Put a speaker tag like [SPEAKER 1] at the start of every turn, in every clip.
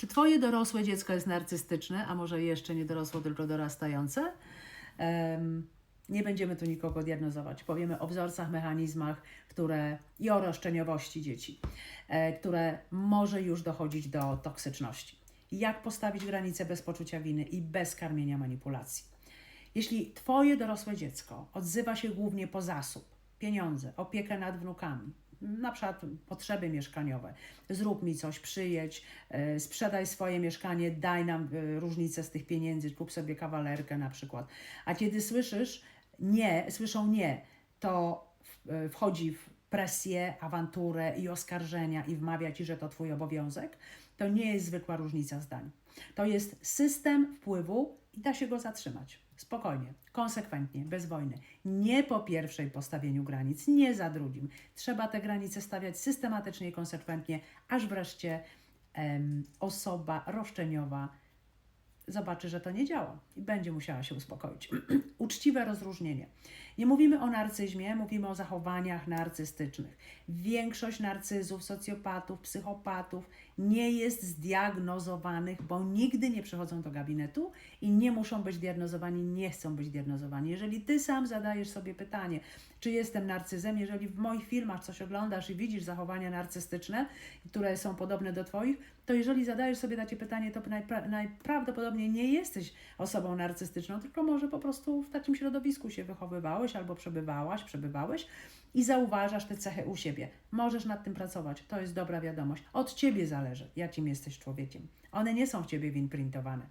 [SPEAKER 1] Czy Twoje dorosłe dziecko jest narcystyczne, a może jeszcze nie dorosło, tylko dorastające? Em, nie będziemy tu nikogo diagnozować. Powiemy o wzorcach, mechanizmach które, i o roszczeniowości dzieci, e, które może już dochodzić do toksyczności. Jak postawić granice bez poczucia winy i bez karmienia manipulacji. Jeśli Twoje dorosłe dziecko odzywa się głównie po zasób, pieniądze, opiekę nad wnukami, na przykład potrzeby mieszkaniowe, zrób mi coś, przyjedź, e, sprzedaj swoje mieszkanie, daj nam e, różnicę z tych pieniędzy, kup sobie kawalerkę na przykład. A kiedy słyszysz nie, słyszą nie, to e, wchodzi w presję, awanturę i oskarżenia i wmawia ci, że to twój obowiązek, to nie jest zwykła różnica zdań. To jest system wpływu i da się go zatrzymać. Spokojnie, konsekwentnie, bez wojny. Nie po pierwszej postawieniu granic, nie za drugim. Trzeba te granice stawiać systematycznie i konsekwentnie, aż wreszcie em, osoba roszczeniowa zobaczy, że to nie działa i będzie musiała się uspokoić. Uczciwe rozróżnienie. Nie mówimy o narcyzmie, mówimy o zachowaniach narcystycznych. Większość narcyzów, socjopatów, psychopatów nie jest zdiagnozowanych, bo nigdy nie przychodzą do gabinetu i nie muszą być diagnozowani, nie chcą być diagnozowani. Jeżeli ty sam zadajesz sobie pytanie, czy jestem narcyzem, jeżeli w moich filmach coś oglądasz i widzisz zachowania narcystyczne, które są podobne do twoich, to jeżeli zadajesz sobie takie pytanie, to najpra- najprawdopodobniej nie jesteś osobą narcystyczną, tylko może po prostu w takim środowisku się wychowywałeś albo przebywałaś, przebywałeś i zauważasz te cechy u siebie. Możesz nad tym pracować, to jest dobra wiadomość. Od ciebie zależy, jakim jesteś człowiekiem. One nie są w ciebie wimprintowane.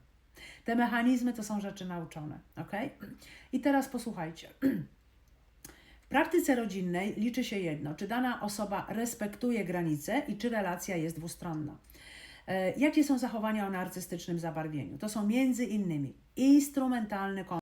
[SPEAKER 1] Te mechanizmy to są rzeczy nauczone, ok? I teraz posłuchajcie. W praktyce rodzinnej liczy się jedno, czy dana osoba respektuje granice i czy relacja jest dwustronna. E, Jakie są zachowania o narcystycznym zabarwieniu? To są między innymi instrumentalny